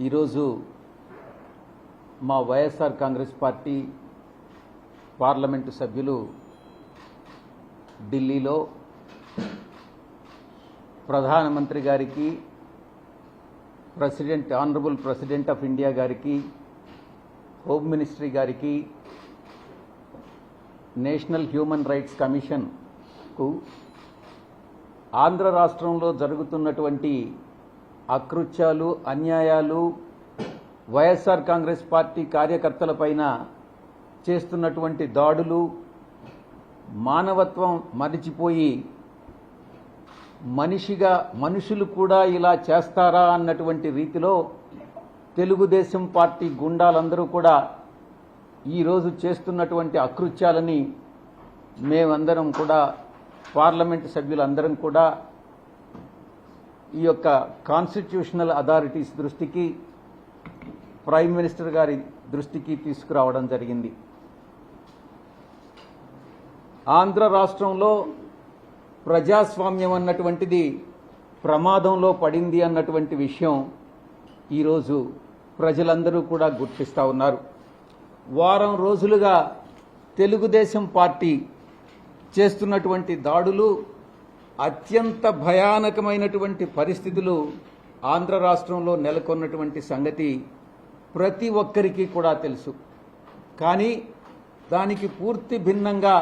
ఈరోజు మా YSR Congress party parliament సభ్యులు ఢిల్లీలో ప్రధానమంత్రి గారికి president honourable president of India గారికి హోమ్ మినిస్ట్రీ గారికి నేషనల్ హ్యూమన్ రైట్స్ కమిషన్కు ఆంధ్ర రాష్ట్రంలో జరుగుతున్నటువంటి అకృత్యాలు అన్యాయాలు వైఎస్ఆర్ కాంగ్రెస్ పార్టీ కార్యకర్తలపైన చేస్తున్నటువంటి దాడులు మానవత్వం మరిచిపోయి మనిషిగా మనుషులు కూడా ఇలా చేస్తారా అన్నటువంటి రీతిలో తెలుగుదేశం పార్టీ గుండాలందరూ కూడా ఈరోజు చేస్తున్నటువంటి అకృత్యాలని మేమందరం కూడా పార్లమెంట్ సభ్యులందరం కూడా ఈ యొక్క కాన్స్టిట్యూషనల్ అథారిటీస్ దృష్టికి ప్రైమ్ మినిస్టర్ గారి దృష్టికి తీసుకురావడం జరిగింది. ఆంధ్ర రాష్ట్రంలో ప్రజాస్వామ్యం అన్నటువంటిది ప్రమాదంలో పడింది అన్నటువంటి విషయం ఈరోజు ప్రజలందరూ కూడా గుర్తిస్తూ ఉన్నారు. వారం రోజులుగా తెలుగుదేశం పార్టీ చేస్తున్నటువంటి దాడులు అత్యంత భయానకమైనటువంటి పరిస్థితులు ఆంధ్ర రాష్ట్రంలో నెలకొన్నటువంటి సంగతి ప్రతి ఒక్కరికి కూడా తెలుసు. కానీ దానికి పూర్తి భిన్నంగా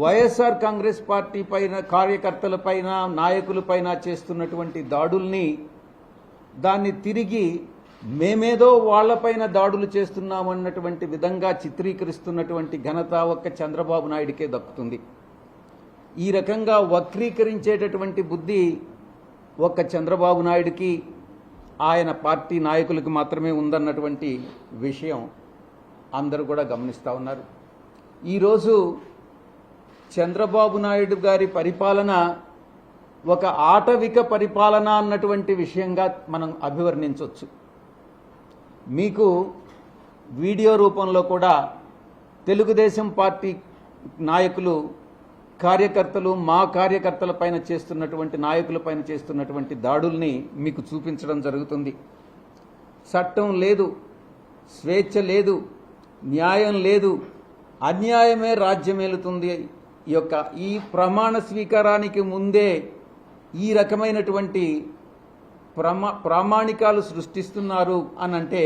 వైఎస్ఆర్ కాంగ్రెస్ పార్టీ పైన కార్యకర్తలపైన నాయకులపైన చేస్తున్నటువంటి దాడుల్ని దాన్ని తిరిగి మేమేదో వాళ్ళపైన దాడులు చేస్తున్నామన్నటువంటి విధంగా చిత్రీకరిస్తున్నటువంటి ఘనత ఒక్క చంద్రబాబు నాయుడికే దక్కుతుంది. ఈ రకంగా వక్రీకరించేటటువంటి బుద్ధి ఒక్క చంద్రబాబు నాయుడికి ఆయన పార్టీ నాయకులకు మాత్రమే ఉందన్నటువంటి విషయం అందరూ కూడా గమనిస్తూ ఉన్నారు. ఈరోజు చంద్రబాబు నాయుడు గారి పరిపాలన ఒక ఆటవిక పరిపాలన అన్నటువంటి విషయంగా మనం అభివర్ణించవచ్చు మీకు వీడియో రూపంలో కూడా తెలుగుదేశం పార్టీ నాయకులు కార్యకర్తలు మా కార్యకర్తల పైన చేస్తున్నటువంటి నాయకుల పైన చేస్తున్నటువంటి దాడుల్ని మీకు చూపించడం జరుగుతుంది. చట్టం లేదు స్వేచ్ఛ లేదు న్యాయం లేదు అన్యాయమే రాజ్యమేలుతుంది ఈ యొక్క ఈ ప్రమాణ స్వీకారానికి ముందే ఈ రకమైనటువంటి ప్రమా ప్రామాణికాలు సృష్టిస్తున్నారు అని అంటే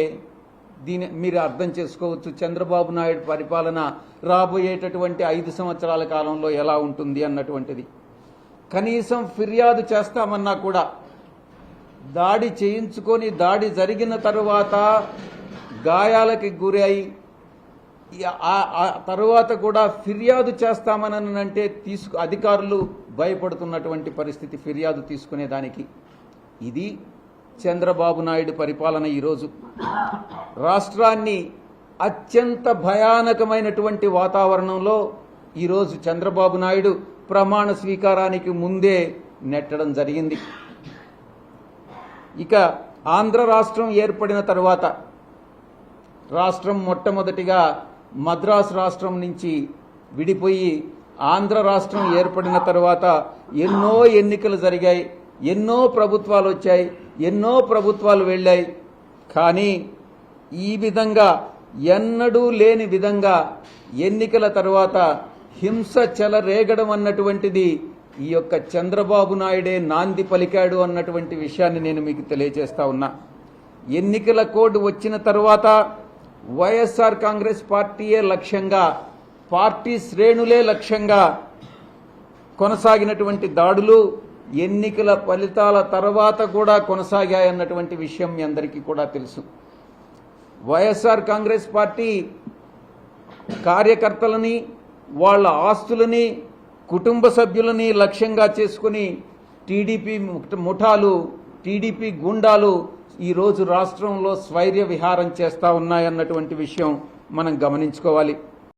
దీని మీరు అర్థం చేసుకోవచ్చు. చంద్రబాబు నాయుడు పరిపాలన రాబోయేటటువంటి ఐదు సంవత్సరాల కాలంలో ఎలా ఉంటుంది అన్నటువంటిది. కనీసం ఫిర్యాదు చేస్తామన్నా కూడా దాడి చేయించుకొని దాడి జరిగిన తరువాత గాయాలకి గురై ఆ తరువాత కూడా ఫిర్యాదు చేస్తామని అంటే తీసుకు అధికారులు భయపడుతున్నటువంటి పరిస్థితి ఫిర్యాదు తీసుకునేదానికి. ఇది చంద్రబాబు నాయుడు పరిపాలన ఈరోజు. రాష్ట్రాన్ని అత్యంత భయానకమైనటువంటి వాతావరణంలో ఈరోజు చంద్రబాబు నాయుడు ప్రమాణ స్వీకారానికి ముందే నెట్టడం జరిగింది. ఇక ఆంధ్ర రాష్ట్రం ఏర్పడిన తరువాత రాష్ట్రం మొట్టమొదటిగా మద్రాసు రాష్ట్రం నుంచి విడిపోయి ఆంధ్ర రాష్ట్రం ఏర్పడిన తర్వాత ఎన్నో ఎన్నికలు జరిగాయి ఎన్నో ప్రభుత్వాలు వచ్చాయి ఎన్నో ప్రభుత్వాలు వెళ్ళాయి. కానీ ఈ విధంగా ఎన్నడూ లేని విధంగా ఎన్నికల తర్వాత హింస చెలరేగడం అన్నటువంటిది ఈ యొక్క చంద్రబాబు నాయుడే నాంది పలికాడు అన్నటువంటి విషయాన్ని నేను మీకు తెలియజేస్తా ఉన్నా. ఎన్నికల కోడ్ వచ్చిన తర్వాత వైఎస్ఆర్ కాంగ్రెస్ పార్టీయే లక్ష్యంగా పార్టీ శ్రేణులే లక్ష్యంగా కొనసాగినటువంటి దాడులు ఎన్నికల ఫలితాల తర్వాత కూడా కొనసాగాయన్నటువంటి విషయం మీ అందరికీ కూడా తెలుసు. వైఎస్ఆర్ కాంగ్రెస్ పార్టీ కార్యకర్తలని వాళ్ళ ఆస్తులని కుటుంబ సభ్యులని లక్ష్యంగా చేసుకుని టీడీపీ ముఠాలు టీడీపీ గుండాలు ఈరోజు రాష్ట్రంలో స్వైర్య విహారం చేస్తూ ఉన్నాయన్నటువంటి విషయం మనం గమనించుకోవాలి.